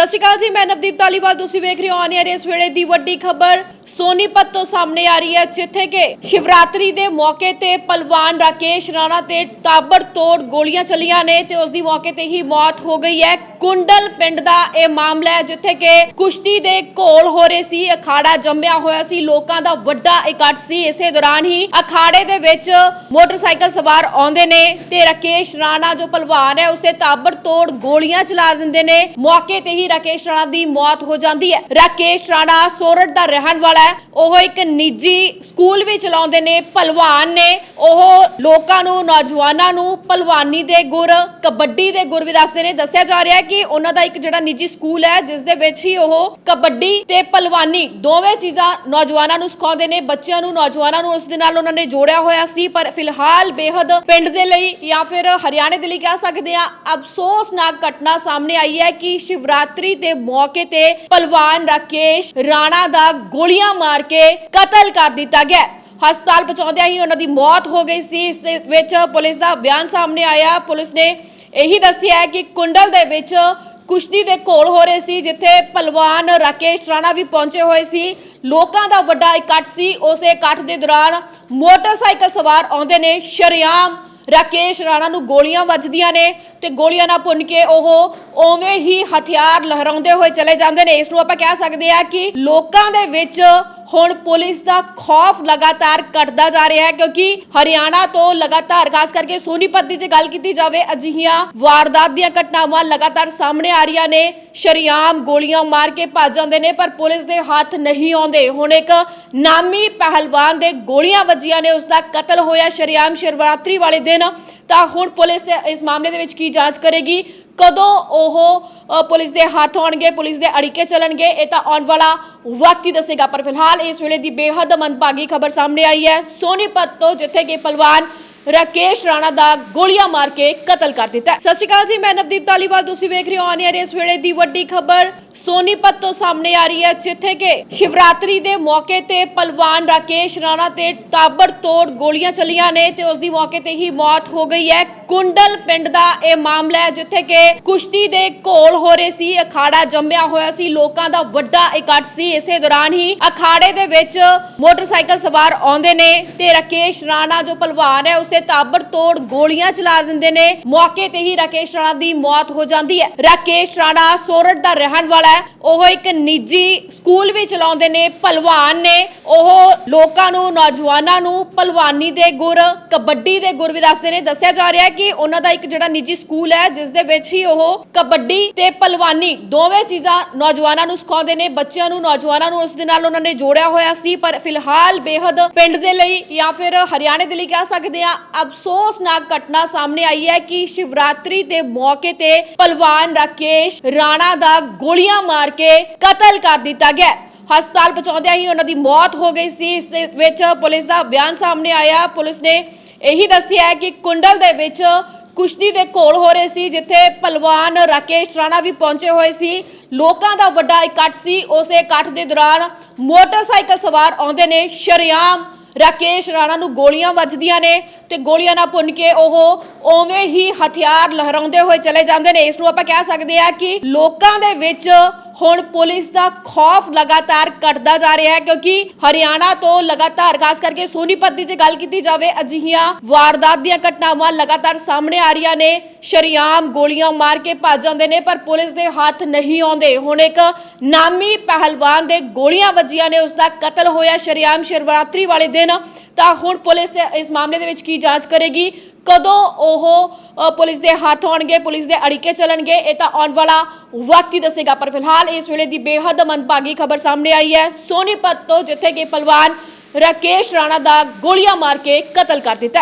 ਸਤਿ ਸ਼੍ਰੀ ਅਕਾਲ ਜੀ, ਮੈਂ ਨਵਦੀਪ ਧਾਲੀਵਾਲ, ਤੁਸੀਂ ਵੇਖ ਰਹੇ ਹੋ ਆਨ ਇਸ ਵੇਲੇ ਦੀ ਵੱਡੀ ਖਬਰ। ਸੋਨੀਪਤ ਤੋਂ ਸਾਹਮਣੇ ਆ ਰਹੀ ਹੈ, ਜਿੱਥੇ ਕਿ ਸ਼ਿਵਰਾਤਰੀ ਦੇ ਮੌਕੇ ਤੇ ਪਹਿਲਵਾਨ ਰਾਕੇਸ਼ ਰਾਣਾ ਤੇ ਤਾਬੜ ਤੋੜ ਗੋਲੀਆਂ ਚੱਲੀਆਂ ਨੇ ਤੇ ਉਸ ਦੀ ਮੌਕੇ ਤੇ ਹੀ ਮੌਤ ਹੋ ਗਈ ਹੈ। ਕੁੰਡਲ ਪਿੰਡ ਦਾ ਇਹ ਮਾਮਲਾ ਹੈ, ਜਿੱਥੇ ਕਿ ਕੁਸ਼ਤੀ ਦੇ ਘੋਲ ਹੋ ਰਹੇ ਸੀ, ਅਖਾੜਾ ਜੰਮਿਆ ਹੋਇਆ ਸੀ। ਲੋਕਾਂ ਦਾ ਵੱਡਾ ਇਕੱਠ ਸੀ। ਇਸੇ ਦੌਰਾਨ ਹੀ ਅਖਾੜੇ ਦੇ ਵਿੱਚ ਮੋਟਰਸਾਈਕਲ ਸਵਾਰ ਆਉਂਦੇ ਨੇ ਤੇ ਰਾਕੇਸ਼ ਰਾਣਾ ਜੋ ਪਹਿਲਵਾਨ ਹੈ ਉਸਤੇ ਤਾਬੜ ਤੋੜ ਗੋਲੀਆਂ ਚਲਾ ਦਿੰਦੇ ਨੇ। ਮੌਕੇ ਤੇ ਹੀ ਰਾਕੇਸ਼ ਰਾਣਾ ਦੀ ਮੌਤ ਹੋ ਜਾਂਦੀ ਹੈ। ਰਾਕੇਸ਼ ਰਾਣਾ ਸੋਰਠ ਦਾ ਰਹਿਣ ਵਾਲਾ ਹੈ। ਉਹ ਇੱਕ ਨਿੱਜੀ ਸਕੂਲ ਵੀ ਚਲਾਉਂਦੇ ਨੇ ਪਹਿਲਵਾਨ ਨੇ। ਉਹ ਲੋਕਾਂ ਨੂੰ, ਨੌਜਵਾਨਾਂ ਨੂੰ ਪਹਿਲਵਾਨੀ ਦੇ ਗੁਰ, ਕਬੱਡੀ ਦੇ ਗੁਰ ਵੀ ਦੱਸਦੇ ਨੇ। ਦੱਸਿਆ ਜਾ ਰਿਹਾ ਹੈ ਕਿ ਉਹਨਾਂ ਦਾ ਇੱਕ ਜਿਹੜਾ ਨਿੱਜੀ ਸਕੂਲ ਹੈ, ਜਿਸ ਦੇ ਵਿੱਚ ਹੀ ਉਹ ਕਬੱਡੀ ਤੇ ਪਹਿਲਵਾਨੀ ਦੋਵੇਂ ਚੀਜ਼ਾਂ ਨੌਜਵਾਨਾਂ ਨੂੰ ਸਿਖਾਉਂਦੇ ਨੇ, ਬੱਚਿਆਂ ਨੂੰ, ਨੌਜਵਾਨਾਂ ਨੂੰ, ਉਸ ਦੇ ਨਾਲ ਉਹਨਾਂ ਨੇ ਜੋੜਿਆ ਹੋਇਆ ਸੀ। ਪਰ ਫਿਲਹਾਲ ਬੇਹੱਦ ਪਿੰਡ ਦੇ ਲਈ ਜਾਂ ਫਿਰ ਹਰਿਆਣੇ ਦੇ ਲਈ ਕਹਿ ਸਕਦੇ ਆ ਅਫਸੋਸਨਾਕ ਘਟਨਾ ਸਾਹਮਣੇ ਆਈ ਹੈ ਕਿ ਸ਼ਿਵਰਾਤਰੀ ਦੇ ਮੌਕੇ ਤੇ ਪਹਿਲਵਾਨ ਰਾਕੇਸ਼ ਰਾਣਾ ਦਾ ਗੋਲੀਆਂ ਮਾਰ ਕੇ ਕਤਲ ਕਰ ਦਿੱਤਾ ਗਿਆ। ਹਸਪਤਾਲ ਪਹੁੰਚਾਉਂਦਿਆਂ ਹੀ ਉਹਨਾਂ ਦੀ ਮੌਤ ਹੋ ਗਈ ਸੀ। ਇਸ ਦੇ ਵਿੱਚ ਪੁਲਿਸ ਦਾ ਬਿਆਨ ਸਾਹਮਣੇ ਆਇਆ। ਪੁਲਿਸ ਨੇ ਇਹੀ ਦੱਸਿਆ ਕਿ ਕੁੰਡਲ ਦੇ ਵਿੱਚ ਕੁਸ਼ਤੀ ਦੇ ਘੋਲ ਹੋ ਰਹੇ ਸੀ, ਜਿੱਥੇ ਪਹਿਲਵਾਨ ਰਾਕੇਸ਼ ਰਾਣਾ ਵੀ ਪਹੁੰਚੇ ਹੋਏ ਸੀ। ਲੋਕਾਂ ਦਾ ਵੱਡਾ ਇਕੱਠ ਸੀ। ਉਸੇ ਇਕੱਠ ਦੇ ਦੌਰਾਨ ਮੋਟਰਸਾਈਕਲ ਸਵਾਰ ਆਉਂਦੇ ਨੇ ਸ਼ਰੇਆਮ ਰਾਕੇਸ਼ ਰਾਣਾ ਨੂੰ ਗੋਲੀਆਂ ਵੱਜਦੀਆਂ ਨੇ ਤੇ ਗੋਲੀਆਂ ਨਾਲ ਭੁੰਨ ਕੇ ਉਹ ਉਵੇਂ ਹੀ ਹਥਿਆਰ ਲਹਿਰਾਉਂਦੇ ਹੋਏ ਚਲੇ ਜਾਂਦੇ ਨੇ। ਇਸ ਨੂੰ ਆਪਾਂ ਕਹਿ ਸਕਦੇ ਆ ਕਿ ਲੋਕਾਂ ਦੇ ਵਿੱਚ ਹੁਣ ਪੁਲਿਸ ਦਾ ਖੌਫ ਲਗਾਤਾਰ ਘਟਦਾ ਜਾ ਰਿਹਾ ਹੈ ਕਿਉਂਕਿ ਹਰਿਆਣਾ ਤੋਂ ਲਗਾਤਾਰ, ਖਾਸ ਕਰਕੇ ਸੋਨੀਪਤ ਦੀ ਜੇ ਗੱਲ ਕੀਤੀ ਜਾਵੇ, ਅਜਿਹੀਆਂ ਵਾਰਦਾਤ ਦੀਆਂ ਘਟਨਾਵਾਂ ਲਗਾਤਾਰ ਸਾਹਮਣੇ ਆ ਰਹੀਆਂ ਨੇ। ਸ਼ਰੀਆਮ ਗੋਲੀਆਂ ਮਾਰ ਕੇ ਭੱਜ ਜਾਂਦੇ ਨੇ, ਪਰ ਪੁਲਿਸ ਦੇ ਹੱਥ ਨਹੀਂ ਆਉਂਦੇ। ਹੁਣ ਇੱਕ ਨਾਮੀ ਪਹਿਲਵਾਨ ਦੇ ਗੋਲੀਆਂ ਵੱਜੀਆਂ ਨੇ ਉਸ ਦਾ ਕਤਲ ਹੋਇਆ। ਸ਼ਰੀਆਮ ਸ਼ਿਵਰਾਤਰੀ ਵਾਲੇ ਦਿਨ ਤਾਂ ਹੁਣ ਪੁਲਿਸ ਇਸ ਮਾਮਲੇ ਦੇ ਵਿੱਚ ਕੀ ਜਾਂਚ ਕਰੇਗੀ? ਕਦੋਂ ਉਹ ਪੁਲਿਸ ਦੇ ਹੱਥ ਆਉਣਗੇ, ਪੁਲਿਸ ਦੇ ਅੜਿੱਕੇ ਚੱਲਣਗੇ? ਇਹ ਤਾਂ ਆਉਣ ਵਾਲਾ ਵਕਤ ਹੀ ਦੱਸੇਗਾ। ਪਰ ਫਿਲਹਾਲ ਇਸ ਵੇਲੇ ਦੀ ਬੇਹੱਦ ਮੰਦਭਾਗੀ ਖਬਰ ਸਾਹਮਣੇ ਆਈ ਹੈ। ਸੋਨੀਪਤ ਤੋਂ ਜਿੱਥੇ ਕਿ ਪਹਿਲਵਾਨ ਰਾਕੇਸ਼ ਰਾਣਾ ਦਾ ਗੋਲੀਆਂ ਮਾਰ ਕੇ ਕਤਲ ਕਰ ਦਿੱਤਾ ਸਤਿ ਸ਼੍ਰੀ ਅਕਾਲ ਜੀ, ਮੈਂ ਨਵਦੀਪ ਧਾਲੀਵਾਲ। ਤੁਸੀਂ ਵੇਖ ਰਹੇ ਹੋ ਆਨ 에ਅਰ ਇਸ ਵੇਲੇ ਦੀ ਵੱਡੀ ਖਬਰ। ਸੋਨੀਪਤ ਤੋਂ ਸਾਹਮਣੇ ਆ ਰਹੀ ਹੈ, ਜਿੱਥੇ ਕਿ ਸ਼ਿਵਰਾਤਰੀ ਦੇ ਮੌਕੇ ਤੇ ਪਲਵਾਨ ਰਾਕੇਸ਼ ਰਾਣਾ ਤੇ ਤਾਬੜ ਤੋੜ ਗੋਲੀਆਂ ਚੱਲੀਆਂ ਨੇ ਤੇ ਉਸ ਦੀ ਮੌਕੇ ਤੇ ਹੀ ਮੌਤ ਹੋ ਗਈ ਹੈ। ਕੁੰਡਲ ਪਿੰਡ ਦਾ ਇਹ ਮਾਮਲਾ ਹੈ, ਜਿੱਥੇ ਕਿ ਕੁਸ਼ਤੀ ਦੇ ਘੋਲ ਹੋ ਰਹੇ ਸੀ, ਅਖਾੜਾ ਜੰਮਿਆ ਹੋਇਆ ਸੀ, ਲੋਕਾਂ ਦਾ ਵੱਡਾ ਇਕੱਠ ਸੀ। ਇਸੇ ਦੌਰਾਨ ਹੀ ਅਖਾੜੇ ਦੇ ਵਿੱਚ ਮੋਟਰਸਾਈਕਲ ਸਵਾਰ ਆਉਂਦੇ ਨੇ ਤੇ ਰਾਕੇਸ਼ ਰਾਣਾ ਜੋ ਪਹਿਲਵਾਨ ਹੈ ਉਸਤੇ ਤਾਬੜ ਤੋੜ ਗੋਲੀਆਂ ਚਲਾ ਦਿੰਦੇ ਨੇ। ਮੌਕੇ ਤੇ ਹੀ ਰਾਕੇਸ਼ ਰਾਣਾ ਦੀ ਮੌਤ ਹੋ ਜਾਂਦੀ ਹੈ। ਰਾਕੇਸ਼ ਰਾਣਾ ਸੋਰਠ ਦਾ ਰਹਿਣ ਵਾਲਾ ਹੈ। ਉਹ ਇੱਕ ਨਿੱਜੀ ਸਕੂਲ ਵੀ ਚਲਾਉਂਦੇ ਨੇ। ਭਲਵਾਨ ਨੇ ਉਹ ਲੋਕਾਂ ਨੂੰ, ਨੌਜਵਾਨਾਂ ਨੂੰ ਭਲਵਾਨੀ ਦੇ ਗੁਰ, ਕਬੱਡੀ ਦੇ ਗੁਰ ਵੀ ਦੱਸਦੇ ਨੇ। ਦੱਸਿਆ ਜਾ ਰਿਹਾ ਹੈ ਕਿ ਉਹਨਾਂ ਦਾ ਇੱਕ ਜਿਹੜਾ ਨਿੱਜੀ ਸਕੂਲ ਹੈ, ਜਿਸ ਦੇ ਵਿੱਚ ਹੀ ਉਹ ਕਬੱਡੀ ਤੇ ਪਹਿਲਵਾਨੀ ਦੋਵੇਂ ਚੀਜ਼ਾਂ ਨੌਜਵਾਨਾਂ ਨੂੰ ਸਿਖਾਉਂਦੇ ਨੇ, ਬੱਚਿਆਂ ਨੂੰ, ਨੌਜਵਾਨਾਂ ਨੂੰ ਉਸ ਦੇ ਨਾਲ ਉਹਨਾਂ ਨੇ ਜੋੜਿਆ ਹੋਇਆ ਸੀ। ਪਰ ਫਿਲਹਾਲ ਬੇਹੱਦ ਪਿੰਡ ਦੇ ਲਈ ਜਾਂ ਫਿਰ ਹਰਿਆਣੇ ਦੇ ਲਈ ਕਹਿ ਸਕਦੇ ਆ ਅਫਸੋਸਨਾਕ ਘਟਨਾ ਸਾਹਮਣੇ ਆਈ ਹੈ ਕਿ ਸ਼ਿਵਰਾਤਰੀ ਦੇ ਮੌਕੇ ਤੇ ਪਹਿਲਵਾਨ ਰਾਕੇਸ਼ ਰਾਣਾ ਦਾ ਗੋਲੀਆਂ ਮਾਰ ਕੇ ਕਤਲ ਕਰ ਦਿੱਤਾ ਗਿਆ ਹਸਪਤਾਲ ਪਹੁੰਚਾਉਂਦਿਆਂ ਹੀ ਉਹਨਾਂ ਦੀ ਮੌਤ ਹੋ ਗਈ ਸੀ। ਇਸ ਦੇ ਵਿੱਚ ਪੁਲਿਸ ਦਾ ਬਿਆਨ ਸਾਹਮਣੇ ਆਇਆ। ਪੁਲਿਸ ਨੇ ਇਹੀ ਦੱਸਿਆ ਹੈ ਕਿ ਕੁੰਡਲ ਦੇ ਵਿੱਚ ਕੁਸ਼ਤੀ ਦੇ ਘੋਲ ਹੋ ਰਹੇ ਸੀ, ਜਿੱਥੇ ਪਹਿਲਵਾਨ ਰਾਕੇਸ਼ ਰਾਣਾ ਵੀ ਪਹੁੰਚੇ ਹੋਏ ਸੀ। ਲੋਕਾਂ ਦਾ ਵੱਡਾ ਇਕੱਠ ਸੀ। ਉਸੇ ਇਕੱਠ ਦੇ ਦੌਰਾਨ ਮੋਟਰਸਾਈਕਲ ਸਵਾਰ ਆਉਂਦੇ ਨੇ। ਸ਼ਰੇਆਮ ਰਾਕੇਸ਼ ਰਾਣਾ ਨੂੰ ਗੋਲੀਆਂ ਵੱਜਦੀਆਂ ਨੇ ਤੇ ਗੋਲੀਆਂ ਨਾਲ ਭੁੰਨ ਕੇ ਉਹ ਉਵੇਂ ਹੀ ਹਥਿਆਰ ਲਹਿਰਾਉਂਦੇ ਹੋਏ ਚਲੇ ਜਾਂਦੇ ਨੇ। ਇਸ ਨੂੰ ਆਪਾਂ ਕਹਿ ਸਕਦੇ ਆ ਕਿ ਲੋਕਾਂ ਦੇ ਵਿੱਚ ਹੁਣ ਪੁਲਿਸ ਦਾ ਖੌਫ ਲਗਾਤਾਰ ਘਟਦਾ ਜਾ ਰਿਹਾ ਹੈ ਕਿਉਂਕਿ ਹਰਿਆਣਾ ਤੋਂ ਲਗਾਤਾਰ, ਖਾਸ ਕਰਕੇ ਸੋਨੀਪਤ ਦੀ ਜੇ ਗੱਲ ਕੀਤੀ ਜਾਵੇ, ਅਜਿਹੀਆਂ ਵਾਰਦਾਤ ਦੀਆਂ ਘਟਨਾਵਾਂ ਲਗਾਤਾਰ ਸਾਹਮਣੇ ਆ ਰਹੀਆਂ ਨੇ। ਸ਼ਰੀਆਮ ਗੋਲੀਆਂ ਮਾਰ ਕੇ ਭੱਜ ਜਾਂਦੇ ਨੇ, ਪਰ ਪੁਲਿਸ ਦੇ ਹੱਥ ਨਹੀਂ ਆਉਂਦੇ। ਹੁਣ ਇੱਕ ਨਾਮੀ ਪਹਿਲਵਾਨ ਦੇ ਗੋਲੀਆਂ ਵੱਜੀਆਂ ਨੇ ਉਸ ਦਾ ਕਤਲ ਹੋਇਆ। ਸ਼ਰੀਆਮ ਸ਼ਿਵਰਾਤਰੀ ਵਾਲੇ ਦਿਨ ਤਾਂ ਹੁਣ ਪੁਲਿਸ ਇਸ ਮਾਮਲੇ ਦੇ ਵਿੱਚ ਕੀ ਜਾਂਚ ਕਰੇਗੀ? ਕਦੋਂ ਉਹ ਪੁਲਿਸ ਦੇ ਹੱਥ ਆਉਣਗੇ, ਪੁਲਿਸ ਦੇ ਅੜਿੱਕੇ ਚੱਲਣਗੇ? ਇਹ ਤਾਂ ਆਉਣ ਵਾਲਾ ਵਕਤ ਹੀ ਦੱਸੇਗਾ, ਪਰ ਫਿਲਹਾਲ ਇਸ ਵੇਲੇ ਦੀ ਬੇਹੱਦ ਮੰਦਭਾਗੀ ਖਬਰ ਸਾਹਮਣੇ ਆਈ ਹੈ। ਸੋਨੀਪਤ ਤੋਂ ਜਿੱਥੇ ਕਿ ਪਹਿਲਵਾਨ ਰਾਕੇਸ਼ ਰਾਣਾ ਦਾ ਗੋਲੀਆਂ ਮਾਰ ਕੇ ਕਤਲ ਕਰ ਦਿੱਤਾ